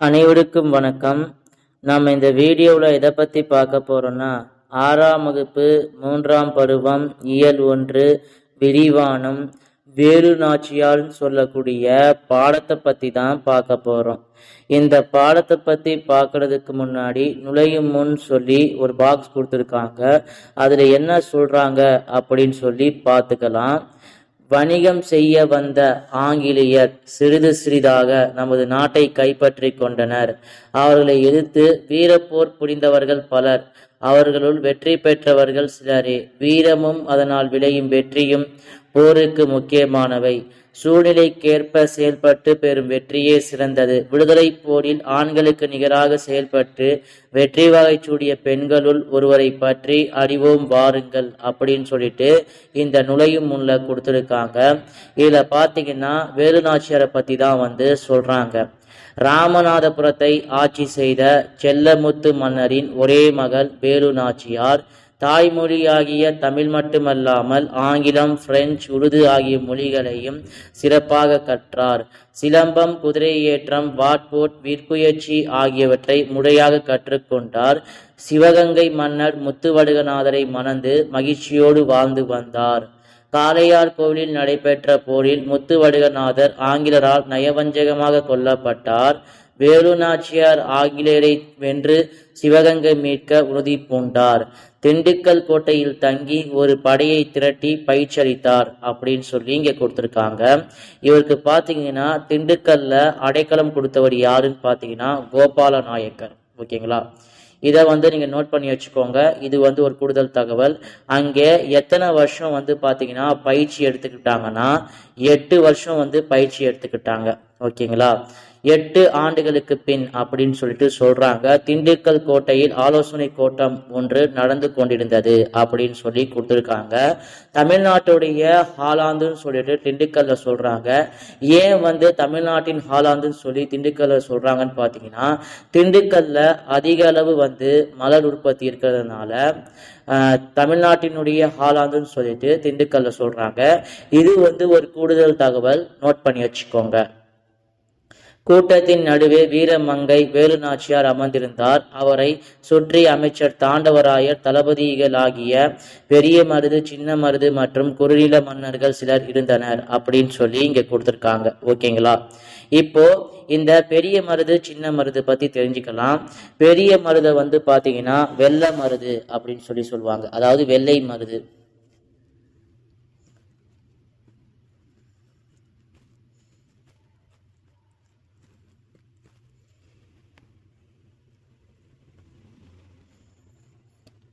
அனைவருக்கும் வணக்கம். நாம் இந்த வீடியோவில் எதை பற்றி பார்க்க போகிறோம்னா ஆறாம் வகுப்பு மூன்றாம் பருவம் இயல் ஒன்று விரிவானம் வேறு நாச்சியால் சொல்லக்கூடிய பாடத்தை பற்றி தான் பார்க்க போகிறோம் இந்த பாடத்தை பற்றி பார்க்கறதுக்கு முன்னாடி நுழையும் முன் சொல்லி ஒரு பாக்ஸ் கொடுத்துருக்காங்க. அதில் என்ன சொல்கிறாங்க அப்படின்னு சொல்லி பார்த்துக்கலாம். வணிகம் செய்ய வந்த ஆங்கிலேயர் சிறிது சிறிதாக நமது நாட்டை கைப்பற்றி கொண்டனர். அவர்களை எதிர்த்து வீரப்போர் புரிந்தவர்கள் பலர். அவர்களுள் வெற்றி பெற்றவர்கள் சிலரே. வீரமும் அதனால் விளையும் வெற்றியும் போருக்கு முக்கியமானவை. சூழ்நிலைக்கேற்ப செயல்பட்டு பெறும் வெற்றியே சிறந்தது. விடுதலை போரில் ஆண்களுக்கு நிகராக செயல்பட்டு வெற்றி வகை சூடிய பெண்களுள் ஒருவரை பற்றி அறிவோம் வாருங்கள் அப்படின்னு சொல்லிட்டு இந்த நுழையும் முன்ல கொடுத்துருக்காங்க. இதில் பார்த்தீங்கன்னா வேலுநாச்சியாரை பற்றி தான் வந்து சொல்றாங்க. ராமநாதபுரத்தை ஆட்சி செய்த செல்லமுத்து மன்னரின் ஒரே மகள் வேலு நாச்சியார் தாய்மொழியாகிய தமிழ் மட்டுமல்லாமல் ஆங்கிலம் பிரெஞ்சு உருது ஆகிய மொழிகளையும் சிறப்பாக கற்றார். சிலம்பம் குதிரை ஏற்றம் வாட்போட் விற்புயற்சி ஆகியவற்றை முறையாக கற்றுக்கொண்டார். சிவகங்கை மன்னர் முத்துவடுகநாதரை மணந்து மகிழ்ச்சியோடு வாழ்ந்து வந்தார். காளையார் கோவிலில் நடைபெற்ற போரில் முத்துவடுகநாதர் ஆங்கிலரால் நயவஞ்சகமாக கொல்லப்பட்டார். வேலு நாச்சியார் ஆங்கிலேயரை வென்று சிவகங்கை மீட்க உறுதி பூண்டார். திண்டுக்கல் கோட்டையில் தங்கி ஒரு படையை திரட்டி பயிற்சியளித்தார் அப்படின்னு சொல்லி இங்க கொடுத்துருக்காங்க. இவருக்கு பாத்தீங்கன்னா திண்டுக்கல்ல அடைக்கலம் கொடுத்தவர் யாருன்னு பாத்தீங்கன்னா கோபால நாயக்கர் ஓகேங்களா? இதை வந்து நீங்கள் நோட் பண்ணி வச்சுக்கோங்க. இது வந்து ஒரு கூடுதல் தகவல். அங்கே எத்தனை வருஷம் வந்து பார்த்தீங்கன்னா பயிற்சி எடுத்துக்கிட்டாங்கன்னா எட்டு வருஷம் வந்து பயிற்சி எடுத்துக்கிட்டாங்க. ஓகேங்களா? எட்டு ஆண்டுகளுக்கு பின் அப்படின்னு சொல்லிட்டு சொல்றாங்க. திண்டுக்கல் கோட்டையில் ஆலோசனை கூட்டம் ஒன்று நடந்து கொண்டிருந்தது அப்படின்னு சொல்லி கொடுத்துருக்காங்க. தமிழ்நாட்டுடைய ஹாலாந்துன்னு சொல்லிட்டு திண்டுக்கல்ல சொல்றாங்க. ஏன் வந்து தமிழ்நாட்டின் ஹாலாந்துன்னு சொல்லி திண்டுக்கல்ல சொல்றாங்கன்னு பார்த்தீங்கன்னா திண்டுக்கல்ல அதிக அளவு வந்து மலர் உற்பத்தி இருக்கிறதுனால தமிழ்நாட்டினுடைய ஹாலாந்துன்னு சொல்லிட்டு திண்டுக்கல்ல சொல்றாங்க. இது வந்து ஒரு கூடுதல் தகவல் நோட் பண்ணி வச்சுக்கோங்க. கூட்டத்தின் நடுவே வீரமங்கை வேலு நாச்சியார் அமர்ந்திருந்தார். அவரை சுற்றி அமைச்சர் தாண்டவராயர் தளபதிகள் ஆகிய பெரிய மருது சின்ன மருது மற்றும் குறுநில மன்னர்கள் சிலர் இருந்தனர் அப்படின்னு சொல்லி இங்க கொடுத்துருக்காங்க. ஓகேங்களா? இப்போ இந்த பெரிய மருது சின்ன மருது பத்தி தெரிஞ்சுக்கலாம். பெரிய மருதை வந்து பாத்தீங்கன்னா வெள்ளை மருது அப்படின்னு சொல்லி சொல்லுவாங்க. அதாவது வெள்ளை மருது.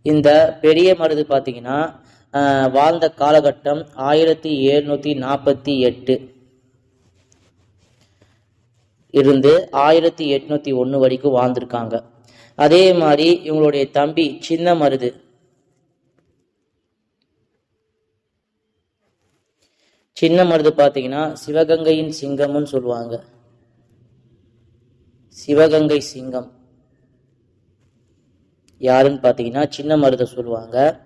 இந்த பெரிய மருது பார்த்தீங்கன்னா வாழ்ந்த காலகட்டம் ஆயிரத்தி எழுநூத்தி நாற்பத்தி எட்டு. இருந்து ஆயிரத்தி எட்நூத்தி ஒன்று வரைக்கும் வாழ்ந்திருக்காங்க. அதே மாதிரி இவங்களுடைய தம்பி சின்ன மருது. சின்ன மருது பார்த்தீங்கன்னா சிவகங்கையின் சிங்கம்னு சொல்லுவாங்க. சிவகங்கை சிங்கம். யாருன்னு பார்த்தீங்கன்னா சின்ன மருதை சொல்லுவாங்க.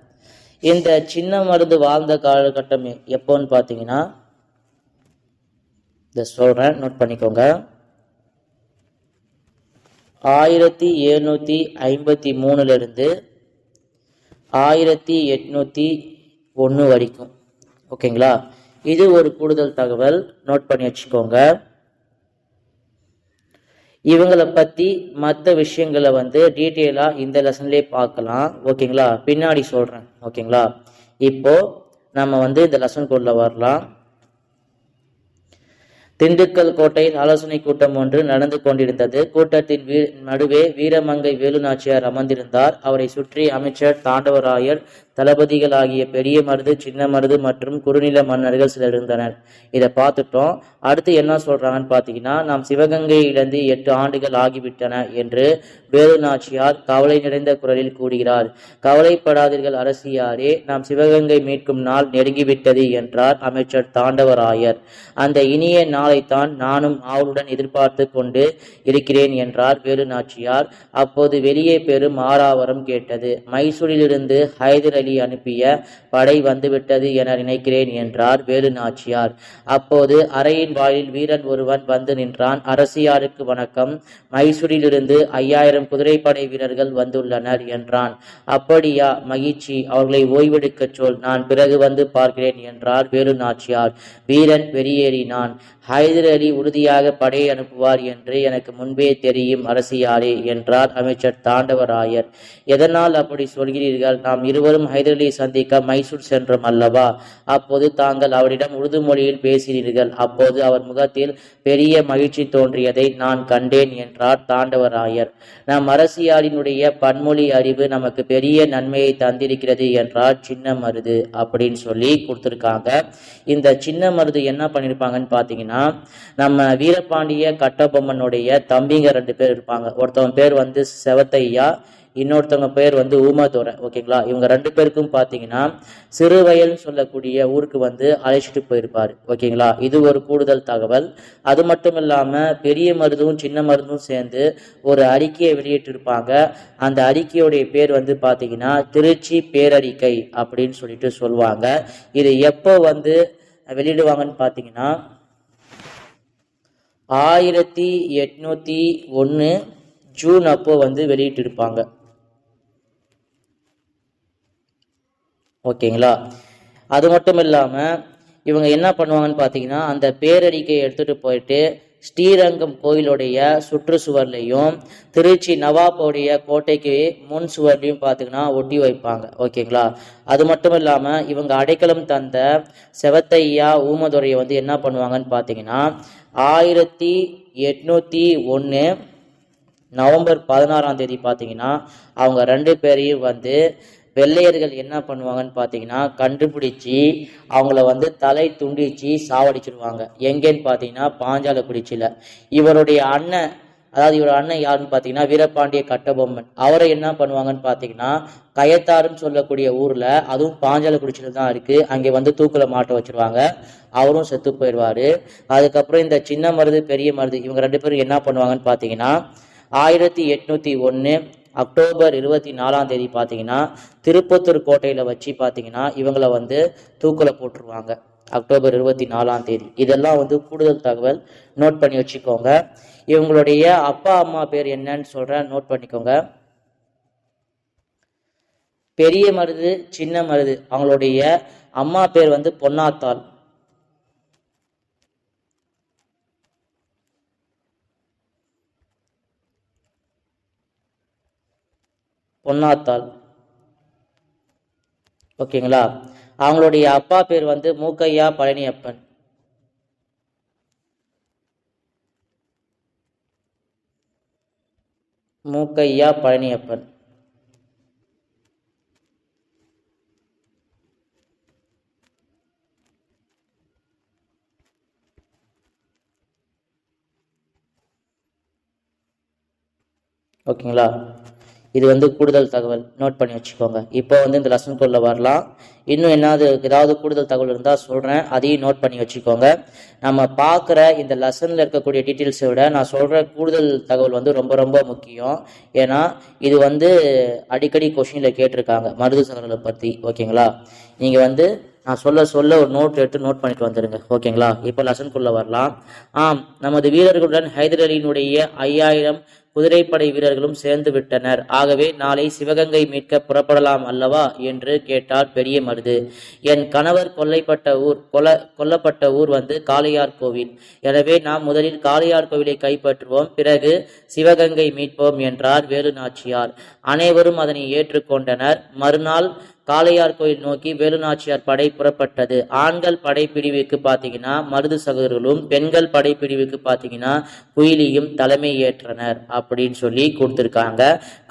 இந்த சின்ன மருந்து வாழ்ந்த காலகட்டம் எப்போன்னு பார்த்தீங்கன்னா இதை சொல்கிறேன் நோட் பண்ணிக்கோங்க. ஆயிரத்தி எழுநூற்றி ஐம்பத்தி மூணுலேருந்து ஆயிரத்தி எட்நூற்றி ஒன்று வரைக்கும். ஓகேங்களா? இது ஒரு கூடுதல் தகவல். நோட் பண்ணி வச்சுக்கோங்க. இவங்களை பற்றி மற்ற விஷயங்களை வந்து டீட்டெயிலாக இந்த லெசன்லேயே பார்க்கலாம். ஓகேங்களா பின்னாடி சொல்கிறேன் ஓகேங்களா இப்போது நம்ம வந்து இந்த லெசனுக்குள்ள வரலாம். திண்டுக்கல் கோட்டையில் ஆலோசனை கூட்டம் ஒன்று நடந்து கொண்டிருந்தது. கூட்டத்தின் வீ நடுவே வீரமங்கை வேலு நாச்சியார் அமர்ந்திருந்தார். அவரை சுற்றி அமைச்சர் தாண்டவராயர் தளபதிகள் ஆகிய பெரிய மருது சின்ன மருது மற்றும் குறுநில மன்னர்கள் சிலர் இருந்தனர். இதை பார்த்துட்டோம். அடுத்து என்ன சொல்றாங்கன்னு பார்த்தீங்கன்னா நாம் சிவகங்கை இழந்து எட்டு ஆண்டுகள் ஆகிவிட்டன என்று வேலு நாச்சியார் கவலை நிறைந்த குரலில் கூறுகிறார். கவலைப்படாதீர்கள் அரசியாரே நாம் சிவகங்கை மீட்கும் நாள் நெருங்கிவிட்டது என்றார் அமைச்சர் தாண்டவராயர். அந்த இனிய நாள் நாளைத்தான் நானும் ஆவலுடன் எதிர்பார்த்து கொண்டு இருக்கிறேன் என்றார் வேலு நாச்சியார். அப்போது வெளியே பெரும் ஆறாவரம் கேட்டது. மைசூரிலிருந்து ஹைதர் அலி அனுப்பிய படை வந்துவிட்டது என நினைக்கிறேன் என்றார் வேலு நாச்சியார். அப்போது அறையின் வாயில் வீரன் ஒருவன் வந்து நின்றான். அரசியாருக்கு வணக்கம். மைசூரிலிருந்து ஐயாயிரம் குதிரைப்படை வீரர்கள் வந்துள்ளனர் என்றான். அப்படியா மகிழ்ச்சி. அவர்களை ஓய்வெடுக்கச் சொல். நான் பிறகு வந்து பார்க்கிறேன் என்றார் வேலு நாச்சியார். வீரன் வெளியேறினான். ஹைதர் அலி உறுதியாக படை அனுப்புவார் என்று எனக்கு முன்பே தெரியும் அரசியாரே என்றார் அமைச்சர் தாண்டவராயர். எதனால் அப்படி சொல்கிறீர்கள்? நாம் இருவரும் ஹைதர் அலியை சந்திக்க மைசூர் சென்றோம் அல்லவா? அப்போது தாங்கள் அவரிடம் உருது மொழியில் பேசினீர்கள். அப்போது அவர் முகத்தில் பெரிய மகிழ்ச்சி தோன்றியதை நான் கண்டேன் என்றார் தாண்டவராயர். நம் அரசியாரினுடைய பன்மொழி அறிவு நமக்கு பெரிய நன்மையை தந்திருக்கிறது என்றார் சின்ன மருது. அப்படின்னு சொல்லி கொடுத்துருக்காங்க. இந்த சின்ன மருது என்ன பண்ணியிருப்பாங்கன்னு பார்த்தீங்கன்னா நம்ம வீரபாண்டிய கட்டபொம்மனுடைய தம்பிங்க ரெண்டு பேர் இருப்பாங்க. ஒருத்தவங்க பேர் வந்து செவத்தையா இன்னொருத்தவங்க பேர் வந்து ஊமாதோரை ஓகேங்களா? இவங்க ரெண்டு பேருக்கும் பார்த்தீங்கன்னா சிறுவயல்னு சொல்லக்கூடிய ஊருக்கு வந்து அழைச்சிட்டு போயிருப்பார் ஓகேங்களா? இது ஒரு கூடுதல் தகவல். அது மட்டும் இல்லாமல் பெரிய மருதும் சின்ன மருதும் சேர்ந்து ஒரு அறிக்கையை வெளியிட்டிருப்பாங்க. அந்த அறிக்கையுடைய பேர் வந்து பார்த்தீங்கன்னா திருச்சி பேரறிக்கை அப்படின்னு சொல்லிட்டு சொல்லுவாங்க. இது எப்போ வந்து வெளியிடுவாங்கன்னு பார்த்தீங்கன்னா ஆயிரத்தி எட்நூத்தி ஒன்று ஜூன் அப்போ வந்து வெளியிட்டிருப்பாங்க. ஓகேங்களா? அது மட்டும் இல்லாமல் இவங்க என்ன பண்ணுவாங்கன்னு பார்த்தீங்கன்னா அந்த பேரறிக்கையை எடுத்துகிட்டு போயிட்டு ஸ்ரீரங்கம் கோயிலுடைய சுற்றுச்சுவர்லையும் திருச்சி நவாபோடைய கோட்டைக்கு முன் சுவர்லையும் பார்த்தீங்கன்னா ஒட்டி வைப்பாங்க. ஓகேங்களா? அது மட்டும் இல்லாமல் இவங்க அடைக்கலம் தந்த செவத்தையா ஊமதுரையை வந்து என்ன பண்ணுவாங்கன்னு பார்த்தீங்கன்னா ஆயிரத்தி எட்நூற்றி ஒன்று நவம்பர் பதினாறாம் தேதி பார்த்தீங்கன்னா அவங்க ரெண்டு பேரையும் வந்து வெள்ளையர்கள் என்ன பண்ணுவாங்கன்னு பார்த்தீங்கன்னா கண்டுபிடிச்சி அவங்கள வந்து தலை துண்டிச்சு சாவடிச்சிருவாங்க. எங்கேன்னு பார்த்தீங்கன்னா பாஞ்சாலக்குடிச்சியில் இவருடைய அண்ணன் அதாவது இவரோட அண்ணன் யாருன்னு பார்த்தீங்கன்னா வீரபாண்டிய கட்டபொம்மன். அவரை என்ன பண்ணுவாங்கன்னு பார்த்தீங்கன்னா கயத்தாருன்னு சொல்லக்கூடிய ஊரில் அதுவும் பாஞ்சாலக்குடிச்சியில் தான் இருக்குது அங்கே வந்து தூக்கில் மாட்ட வச்சிருவாங்க. அவரும் செத்து போயிடுவார். அதுக்கப்புறம் இந்த சின்ன மருது பெரிய மருது இவங்க ரெண்டு பேரும் என்ன பண்ணுவாங்கன்னு பார்த்தீங்கன்னா ஆயிரத்தி எட்நூற்றி ஒன்று அக்டோபர் இருபத்தி நாலாம் தேதி பார்த்தீங்கன்னா திருப்பத்தூர் கோட்டையில் வச்சு பார்த்தீங்கன்னா இவங்களை வந்து தூக்கில் போட்டுருவாங்க. அக்டோபர் இருபத்தி நாலாம் தேதி. இதெல்லாம் வந்து கூடுதல் தகவல். நோட் பண்ணி வச்சுக்கோங்க. இவங்களுடைய அப்பா அம்மா பேர் என்னன்னு சொல்கிறேன் நோட் பண்ணிக்கோங்க. பெரிய மருது சின்ன மருது. அவங்களுடைய அம்மா பேர் வந்து பொன்னாத்தாள். பொன்னாத்தாள். ஓகேங்களா? அவங்களுடைய அப்பா பேர் வந்து மூக்கையா பழனியப்பன். மூக்கையா பழனியப்பன். ஓகேங்களா? இது வந்து கூடுதல் தகவல். நோட் பண்ணி வச்சுக்கோங்க. இப்போ வந்து இந்த லெசனுக்குள்ள வரலாம். இன்னும் என்னது ஏதாவது கூடுதல் தகவல் இருந்தால் சொல்கிறேன் அதையும் நோட் பண்ணி வச்சுக்கோங்க. நம்ம பார்க்குற இந்த லெசனில் இருக்கக்கூடிய டீட்டெயில்ஸை விட நான் சொல்கிற கூடுதல் தகவல் வந்து ரொம்ப ரொம்ப முக்கியம். ஏன்னா இது வந்து அடிக்கடி கொஷினில் கேட்டிருக்காங்க. மருது சகர்களை பற்றி ஓகேங்களா? நீங்கள் வந்து நான் சொல்ல சொல்ல ஒரு நோட் எடுத்து நோட் பண்ணிட்டு வந்துடுங்க ஓகேங்களா? இப்போ லெசனுக்குள்ள வரலாம். ஆம். நமது வீரர்களுடன் ஹைதர் அலியினுடைய ஐயாயிரம் குதிரைப்படை வீரர்களும் சேர்ந்து விட்டனர் ஆகவே நாளை சிவகங்கை மீட்க புறப்படலாம் அல்லவா? என்று கேட்டார் பெரிய மருது. என் கணவர் கொல்லைப்பட்ட ஊர் கொல்ல கொல்லப்பட்ட ஊர் வந்து காளையார் கோவில். எனவே நாம் முதலில் காளையார் கோவிலை கைப்பற்றுவோம் பிறகு சிவகங்கை மீட்போம் என்றார் வேலு நாச்சியார் அனைவரும் அதனை ஏற்றுக்கொண்டனர். மறுநாள் காளையார் கோயில் நோக்கி வேலுநாச்சியார் படை புறப்பட்டது. ஆண்கள் படைப்பிரிவுக்கு பார்த்தீங்கன்னா மருது சகோதரர்களும் பெண்கள் படைப்பிரிவுக்கு பார்த்தீங்கன்னா குயிலியும் தலைமை ஏற்றனர் அப்படின்னு சொல்லி கொடுத்துருக்காங்க.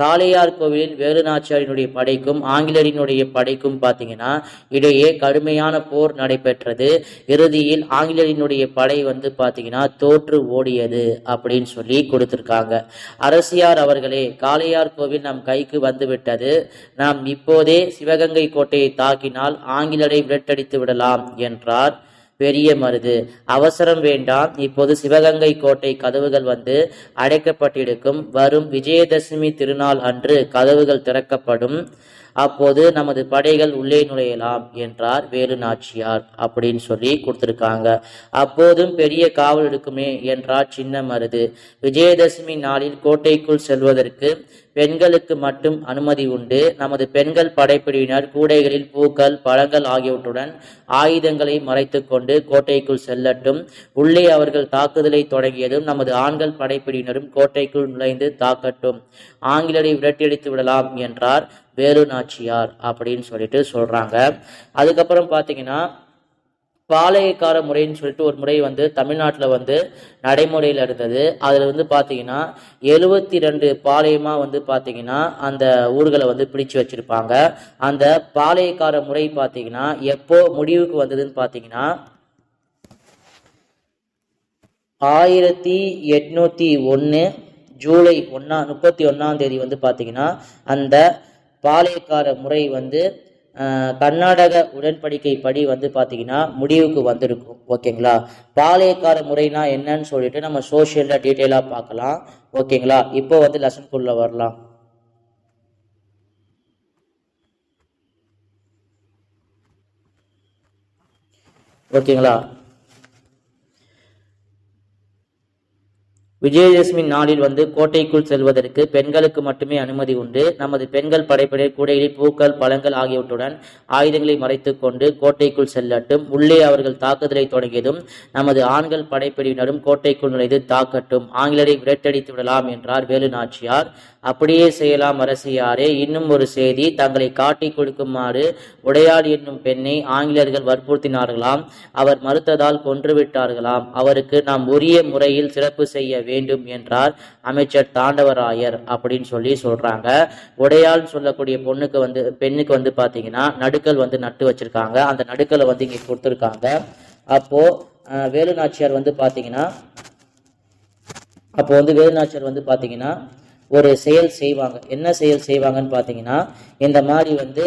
காளையார் கோவிலில் வேலுநாச்சியாரினுடைய படைக்கும் ஆங்கிலரினுடைய படைக்கும் பார்த்தீங்கன்னா இடையே கடுமையான போர் நடைபெற்றது. இறுதியில் ஆங்கிலரினுடைய படை வந்து பார்த்தீங்கன்னா தோற்று ஓடியது அப்படின்னு சொல்லி கொடுத்துருக்காங்க. அரசியார் அவர்களே காளையார் கோவில் நம் கைக்கு வந்துவிட்டது. நாம் இப்போதே சிவகங்கை கோட்டையை தாக்கினால் ஆங்கிலரை விரட்டடித்து விடலாம் என்றார் பெரிய மருது. அவசரம் வேண்டாம். இப்போது சிவகங்கை கோட்டை கதவுகள் வந்து அடைக்கப்பட்டிருக்கும். வரும் விஜயதசமி திருநாள் அன்று கதவுகள் திறக்கப்படும். அப்போது நமது படைகள் உள்ளே நுழையலாம் என்றார் வேலு நாச்சியார். அப்படின்னு சொல்லி கொடுத்துருக்காங்க. அப்போதும் பெரிய காவல் இருக்குமே என்றார் சின்ன மருது விஜயதசமி நாளில் கோட்டைக்குள் செல்வதற்கு பெண்களுக்கு மட்டும் அனுமதி உண்டு. நமது பெண்கள் படைப்பிரிவினர் கூடைகளில் பூக்கள் பழங்கள் ஆகியவற்றுடன் ஆயுதங்களை மறைத்து கொண்டு கோட்டைக்குள் செல்லட்டும். உள்ளே அவர்கள் தாக்குதலை தொடங்கியதும் நமது ஆண்கள் படைப்பிரிவினரும் கோட்டைக்குள் நுழைந்து தாக்கட்டும். ஆங்கிலரை விரட்டியடித்து விடலாம் என்றார் வேலு நாச்சியார் அப்படின்னு சொல்லிட்டு சொல்கிறாங்க அதுக்கப்புறம் பார்த்தீங்கன்னா பாளையக்கார முறைன்னு சொல்லிட்டு ஒரு முறை வந்து தமிழ்நாட்டில் வந்து நடைமுறையில் இருந்தது. அதில் வந்து பார்த்தீங்கன்னா எழுபத்தி ரெண்டு பாளையமாக வந்து பார்த்தீங்கன்னா அந்த ஊர்களை வந்து பிடிச்சு வச்சுருப்பாங்க. அந்த பாளையக்கார முறை பார்த்தீங்கன்னா எப்போ முடிவுக்கு வந்ததுன்னு பார்த்தீங்கன்னா ஆயிரத்தி எட்நூற்றி ஒன்று ஜூலை ஒன்றா முப்பத்தி ஒன்றாம் தேதி வந்து பார்த்தீங்கன்னா அந்த பாளையக்கார முறை வந்து ஆஹ், கர்நாடக உடன்படிக்கை படி வந்து பார்த்தீங்கன்னா முடிவுக்கு வந்திருக்கும். ஓகேங்களா? பாளையக்கார முறைனா என்னன்னு சொல்லிட்டு நம்ம சோஷியலில் டீட்டெயிலாக பார்க்கலாம் ஓகேங்களா? இப்போ வந்து லெசன்குள்ளே வரலாம். ஓகேங்களா? விஜயதசமி நாளில் வந்து கோட்டைக்குள் செல்வதற்கு பெண்களுக்கு மட்டுமே அனுமதி உண்டு. நமது பெண்கள் படைப்படை கூடைகளில் பூக்கள் பழங்கள் ஆகியவற்றுடன் ஆயுதங்களை மறைத்துக் கொண்டு கோட்டைக்குள் செல்லட்டும். உள்ளே அவர்கள் தாக்குதலை தொடங்கியதும் நமது ஆண்கள் படைப்பிரிவினரும் கோட்டைக்குள் நுழைந்து தாக்கட்டும். ஆங்கிலரை விரட்டடித்து விடலாம் என்றார் வேலு நாச்சியார் அப்படியே செய்யலாம் அரசியாரே. இன்னும் ஒரு செய்தி தங்களை காட்டி கொடுக்குமாறு உடையாள் என்னும் பெண்ணை ஆங்கிலேயர்கள் வற்புறுத்தினார்களாம். அவர் மறுத்ததால் கொன்றுவிட்டார்களாம் அவருக்கு நாம் உரிய முறையில் சிறப்பு செய்யவே வேண்டும் என்றார். அமைச்சர் தாண்டவராயர் அப்படின்னு சொல்லி சொல்றாங்க. உடையால் சொல்லக்கூடிய பொண்ணுக்கு வந்து பெண்ணுக்கு வந்து பாத்தீங்கன்னா நடுக்கல் வந்து நட்டு வச்சிருக்காங்க. அந்த நடுக்கலை வந்து இங்க கொடுத்துருக்காங்க. அப்போ வேலுநாச்சியார் வேலு நாச்சியார் வந்து பாத்தீங்கன்னா அப்போ வந்து வேலுநாச்சியார் வந்து பாத்தீங்கன்னா ஒரு செயல் செய்வாங்க. என்ன செயல் செய்வாங்கன்னு பார்த்தீங்கன்னா இந்த மாதிரி வந்து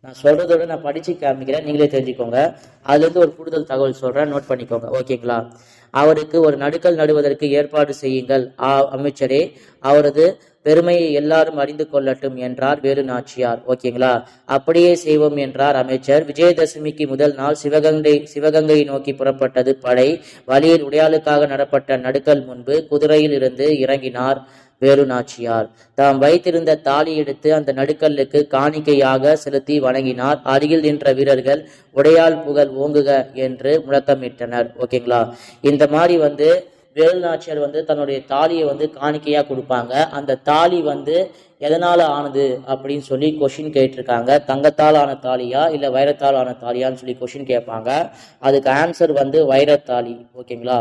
நான் சொல்றதோட நான் படிச்சு காமிக்கிறேன். நீங்களே தெரிஞ்சுக்கோங்க. அதுலேருந்து ஒரு கூடுதல் தகவல் சொல்றேன். நோட் பண்ணிக்கோங்க. ஓகேங்களா? அவருக்கு ஒரு நடுக்கல் நடுவதற்கு ஏற்பாடு செய்யுங்கள். ஆ அமைச்சரே அவரது பெருமையை எல்லாரும் அறிந்து கொள்ளட்டும் என்றார் வேலு நாச்சியார். ஓகேங்களா? அப்படியே செய்வோம் என்றார் அமைச்சர். விஜயதசமிக்கு முதல் நாள் சிவகங்கை சிவகங்கையை நோக்கி புறப்பட்டது படை. வழியில் உடையாளுக்காக நடப்பட்ட நடுக்கல் முன்பு குதிரையில் இருந்து இறங்கினார். வேலு நாச்சியார் தாம் வைத்திருந்த தாலி எடுத்து அந்த நடுக்கல்லுக்கு காணிக்கையாக செலுத்தி வணங்கினார். அருகில் நின்ற வீரர்கள் உடையால் புகழ் ஓங்குக என்று முழக்கமிட்டனர். ஓகேங்களா? இந்த மாதிரி வந்து வேலு நாச்சியார் வந்து தன்னுடைய தாலியை வந்து காணிக்கையாக கொடுப்பாங்க. அந்த தாலி வந்து எதனால் ஆனது அப்படின்னு சொல்லி கொஷின் கேட்டிருக்காங்க. தங்கத்தால் ஆன தாலியா இல்லை வைரத்தால் ஆன தாலியான்னு சொல்லி கொஷின் கேட்பாங்க. அதுக்கு ஆன்சர் வந்து வைரத்தாலி. ஓகேங்களா?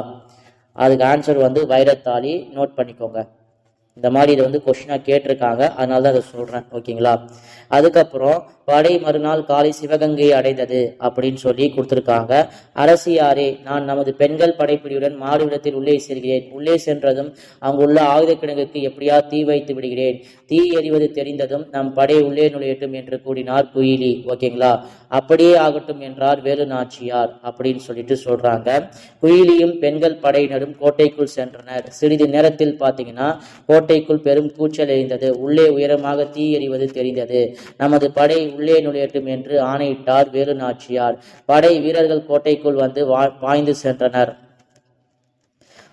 அதுக்கு ஆன்சர் வந்து வைரத்தாலி. நோட் பண்ணிக்கோங்க. இந்த மாதிரி இதை வந்து கொஷினாக கேட்டிருக்காங்க. அதனால தான் அதை சொல்கிறேன் ஓகேங்களா அதுக்கப்புறம் படை மறுநாள் காலை சிவகங்கையை அடைந்தது அப்படின்னு சொல்லி கொடுத்துருக்காங்க. அரசியாரே நான் நமது பெண்கள் படைப்பிடியுடன் மாறுவிடத்தில் உள்ளே செல்கிறேன். உள்ளே சென்றதும் அங்குள்ள ஆயுத கிடங்குக்கு எப்படியா தீ வைத்து விடுகிறேன். தீ எறிவது தெரிந்ததும் நம் படை உள்ளே நுழையட்டும் என்று கூறினார் குயிலி. ஓகேங்களா? அப்படியே ஆகட்டும் என்றார் வேலு நாச்சியார் அப்படின்னு சொல்லிட்டு சொல்றாங்க. குயிலியும் பெண்கள் படையினரும் கோட்டைக்குள் சென்றனர். சிறிது நேரத்தில் பார்த்தீங்கன்னா கோட்டைக்குள் பெரும் கூச்சல் எறிந்தது உள்ளே உயரமாக தீ எறிவது தெரிந்தது. நமது படை உள்ளே நுழையட்டும் என்று ஆணையிட்டார் வேலு நாச்சியார். படை வீரர்கள் கோட்டைக்குள் வந்து வா- பாய்ந்து சென்றனர்.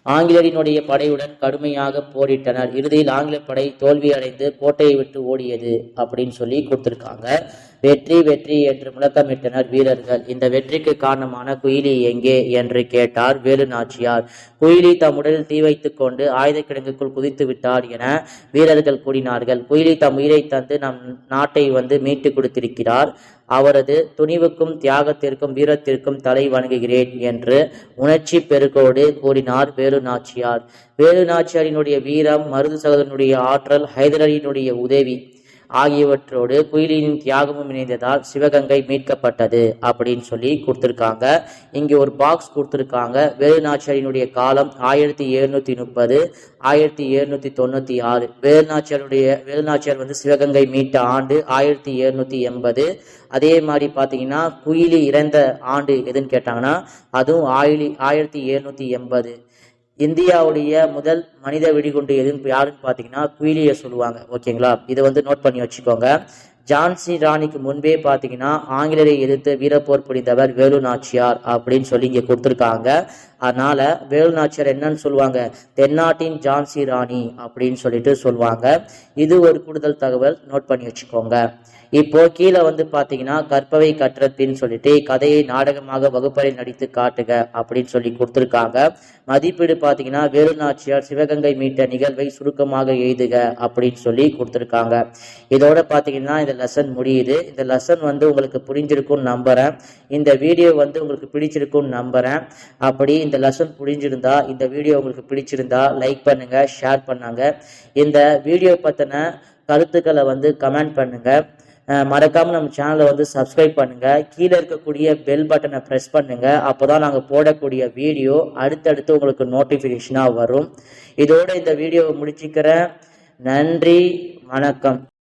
ஆங்கிலேயரினுடைய படையுடன் கடுமையாக போரிட்டனர். இறுதியில் ஆங்கில படை தோல்வியடைந்து கோட்டையை விட்டு ஓடியது அப்படின்னு சொல்லி கொடுத்திருக்காங்க. வெற்றி வெற்றி என்று முழக்கமிட்டனர் வீரர்கள். இந்த வெற்றிக்கு காரணமான குயிலி எங்கே என்று கேட்டார் வேலு நாச்சியார். குயிலி தம் உடலில் தீ வைத்துக் கொண்டு ஆயுத கிடங்குக்குள் குதித்து விட்டார் என வீரர்கள் கூறினார்கள். குயிலி தம் உயிரை தந்து நம் நாட்டை வந்து மீட்டு கொடுத்திருக்கிறார். அவரது துணிவுக்கும் தியாகத்திற்கும் வீரத்திற்கும் தலை வணங்குகிறேன் என்று உணர்ச்சி பெருக்கோடு கூறினார் வேலு நாச்சியார். வேலு நாச்சியாரினுடைய வீரம் மருது சகோதரனுடைய ஆற்றல் ஹைதரலியினுடைய உதவி. ஆகியவற்றோடு குயிலியின் தியாகமும் இணைந்ததால் சிவகங்கை மீட்கப்பட்டது அப்படின்னு சொல்லி கொடுத்துருக்காங்க. இங்கே ஒரு பாக்ஸ் கொடுத்துருக்காங்க. வேலுநாச்சியாரினுடைய காலம் ஆயிரத்தி எழுநூற்றி முப்பது ஆயிரத்தி எழுநூற்றி தொண்ணூற்றி ஆறு. வேலுநாச்சியாருடைய வேலுநாச்சியார் வந்து சிவகங்கை மீட்ட ஆண்டு ஆயிரத்தி எழுநூற்றி எண்பது. அதே மாதிரி பார்த்தீங்கன்னா குயிலி இறந்த ஆண்டு எதுன்னு கேட்டாங்கன்னா அதுவும் ஆயிலி ஆயிரத்தி எழுநூற்றி எண்பது. இந்தியாவுடைய முதல் மனித வெடிகுண்டு எதுன்னு யாருன்னு பார்த்தீங்கன்னா குயிலியை சொல்லுவாங்க. ஓகேங்களா? இதை வந்து நோட் பண்ணி வச்சுக்கோங்க. ஜான்சி ராணிக்கு முன்பே பார்த்தீங்கன்னா ஆங்கிலேயரை எதிர்த்து வீரப்போர் புரிந்தவர் வேலு நாச்சியார் அப்படின்னு சொல்லி இங்கே கொடுத்துருக்காங்க. அதனால வேலு நாச்சியார் என்னன்னு சொல்லுவாங்க? தென்னாட்டின் ஜான்சி ராணி அப்படின்னு சொல்லிட்டு சொல்லுவாங்க. இது ஒரு கூடுதல் தகவல் நோட் பண்ணி வச்சுக்கோங்க. இப்போ கீழே வந்து பார்த்தீங்கன்னா கற்பவை கற்றப்பின்னு சொல்லிட்டு கதையை நாடகமாக வகுப்பறையில் நடித்து காட்டுக அப்படின்னு சொல்லி கொடுத்துருக்காங்க. மதிப்பீடு பாத்தீங்கன்னா வேலுநாச்சியார் சிவகங்கை மீட்ட நிகழ்வை சுருக்கமாக எழுதுக அப்படின்னு சொல்லி கொடுத்துருக்காங்க. இதோட பார்த்தீங்கன்னா இந்த லெசன் முடியுது. இந்த லெசன் வந்து உங்களுக்கு புரிஞ்சிருக்கும்னு நம்புகிறேன் இந்த வீடியோ வந்து உங்களுக்கு பிடிச்சிருக்கும்னு நம்புறேன். அப்படி இந்த லெசன் புரிஞ்சிருந்தா இந்த வீடியோ உங்களுக்கு பிடிச்சிருந்தா லைக் பண்ணுங்கள் ஷேர் பண்ணாங்க. இந்த வீடியோ பற்றின கருத்துக்களை வந்து கமெண்ட் பண்ணுங்கள் மறக்காமல் நம்ம சேனலை வந்து சப்ஸ்கிரைப் பண்ணுங்கள் கீழே இருக்கக்கூடிய பெல் பட்டனை ப்ரெஸ் பண்ணுங்கள் அப்போ தான் நாங்கள் போடக்கூடிய வீடியோ அடுத்தடுத்து உங்களுக்கு நோட்டிஃபிகேஷனாக வரும். இதோட இந்த வீடியோவை முடிச்சுக்கிறேன். நன்றி. வணக்கம்.